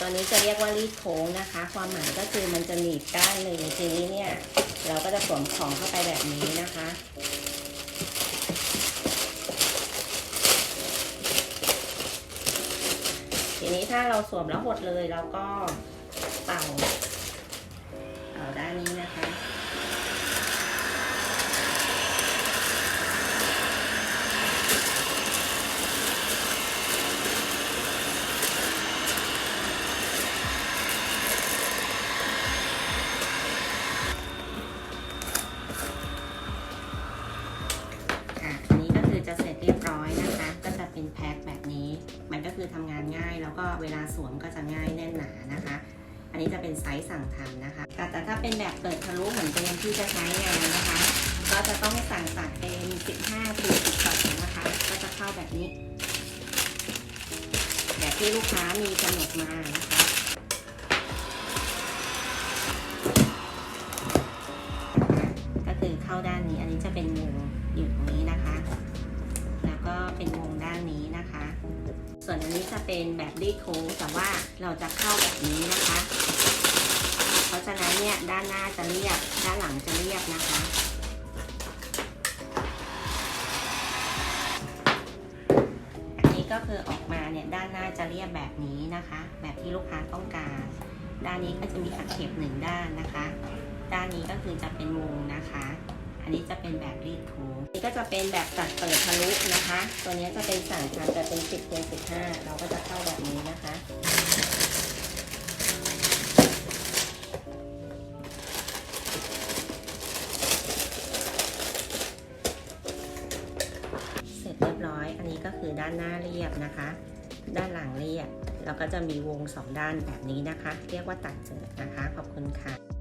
ตอนนี้จะเรียกว่ารีดโค้งนะคะ ความหมายก็คือมันจะหนีบด้านหนึ่งทีนี้เนี่ยเราก็จะสวมของเข้าไปแบบนี้นะคะทีนี้ถ้าเราสวมแล้วหดเลยเราก็ คือทำงานง่าย แล้วก็เวลาสวมก็จะง่ายแน่นหนานะคะ อันนี้จะเป็นไซส์สั่งทำนะคะแต่แต่ถ้าเป็นแบบเปิดทะลุเหมือนเดิมที่จะใช้งานนะคะ ก็จะต้องสั่งตัดเป็น 15ถึง12นะคะ ก็จะเข้าแบบนี้ แบบที่ลูกค้ามีกำหนดมานะคะก็คือเข้าด้านนี้ อันนี้จะเป็นวงอยู่ตรงนี้นะคะ แล้วก็เป็นวง ส่วนอันนี้จะเป็นแบบรีดโค้งแต่ว่าเราจะเข้าแบบนี้นะคะ เพราะฉะนั้นเนี่ยด้านหน้าจะเรียบด้านหลังจะเรียบนะคะอันนี้ก็คือออกมาเนี่ยด้านหน้าจะเรียบแบบนี้นะคะ แบบที่ลูกค้าต้องการ ด้านนี้ก็จะมีตะเข็บหนึ่งด้านนะคะ ด้านนี้ก็คือจะเป็นวงนะคะ อันนี้จะเป็นแบบรีดโค้งนี่ก็จะเป็นแบบตัดเปิดทะลุนะคะ ตัวนี้จะเป็นสั่งทำจะเป็น10คูณ15เราก็จะเข้าแบบนี้นะคะเสร็จเรียบร้อยอันนี้ก็คือด้านหน้าเรียบนะคะ ด้านหลังเรียบ แล้วก็จะมีวงสองด้านแบบนี้นะคะ เรียกว่าตัดเจิดนะคะ ขอบคุณค่ะ